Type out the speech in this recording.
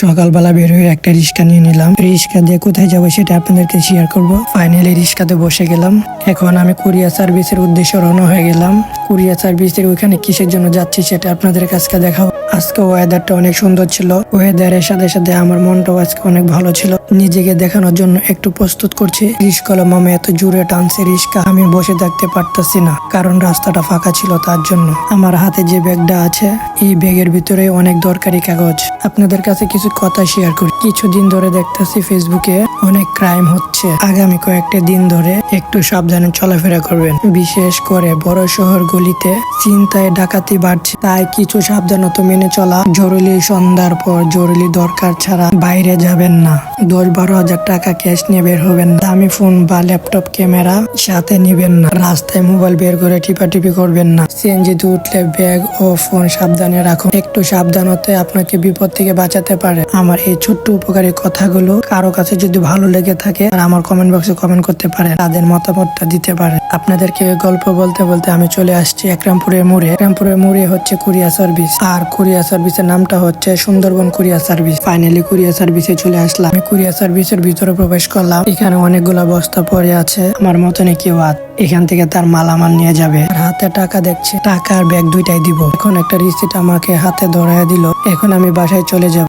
সকালবেলা বের হয়ে একটা রিক্সা নিয়ে নিলাম। রিক্সা দিয়ে কোথায় যাব সেটা আপনাদেরকে শেয়ার করব। ফাইনালি রিক্সাতে বসে গেলাম। এখন আমি কুরিয়ার সার্ভিসের উদ্দেশ্যে রওনা হয়ে গেলাম। কুরিয়ার সার্ভিসের ওইখানে কিসের জন্য যাচ্ছি সেটা আপনাদের কাছে দেখাবো। আজকে ওয়েদারটা অনেক সুন্দর ছিল। ওয়েদারের সাথে সাথে আমার মনটাও আজকে অনেক ভালো ছিল। নিজেকে দেখানোর জন্য একটু প্রস্তুত করছি। রিস্কলা মামা এত জোরে টানছে রিস্কা আমি বসে থাকতে পারতাছি না। কারণ রাস্তাটা ফাঁকা ছিল তার জন্য। আমার হাতে যে ব্যাগটা আছে এই ব্যাগের ভিতরে অনেক দরকারি কাগজ। আপনাদের কাছে কিছু কথা শেয়ার করি। কিছুদিন ধরে দেখতেছি ফেসবুকে অনেক ক্রাইম হচ্ছে। আগামী কয়েকটা দিন ধরে একটু সাবধানে চলাফেরা করবেন। বিশেষ করে বড় শহর গুলিতে চিন্তায় ডাকাতি বাড়ছে। তাই কিছু সাবধানতা মেনে চলা জরুরি। সন্ধ্যার পর জরুরি দরকার ছাড়া বাইরে যাবেন না। দশ বারো হাজার টাকা ক্যাশ নিয়ে বের হবেন দামি ফোন বা ল্যাপটপ ক্যামেরা সাথে নিবেন না। রাস্তায় মোবাইল বের করে টিপাটিপি করবেন না। সিএনজিতে উঠলে ব্যাগ ও ফোন সাবধানে রাখুন একটু সাবধানতে আপনাকে বিপদ থেকে বাঁচাতে পারে। আমার এই ছোট্ট উপকারী কথাগুলো কারও কাছে যদি ভালো লেগে থাকে আর আমার কমেন্ট বক্সে কমেন্ট করতে পারে। তাদের মতামতটা দিতে পারে। আপনাদেরকে গল্প বলতে বলতে আমি চলে আসছি একরামপুরের মোড়ে। একরামপুরের মোড়ে হচ্ছে কুরিয়ার সার্ভিস। আর কুরিয়ার সার্ভিসের নামটা হচ্ছে Sundarban courier service. Finally courier সার্ভিসে চলে আসলাম। আমি কুরিয়ার সার্ভিসের ভিতরে প্রবেশ করলাম। এখানে অনেকগুলা বস্তা পড়ে আছে। আমার মতনে কেউ আত এখান থেকে তার মালামাল নিয়ে যাবে। আর হাতে টাকা দেখছে। টাকা আর ব্যাগ দুইটাই দিব। এখন একটা রিসিট আমাকে হাতে ধরায় দিল। এখন আমি বাসায় চলে যাব।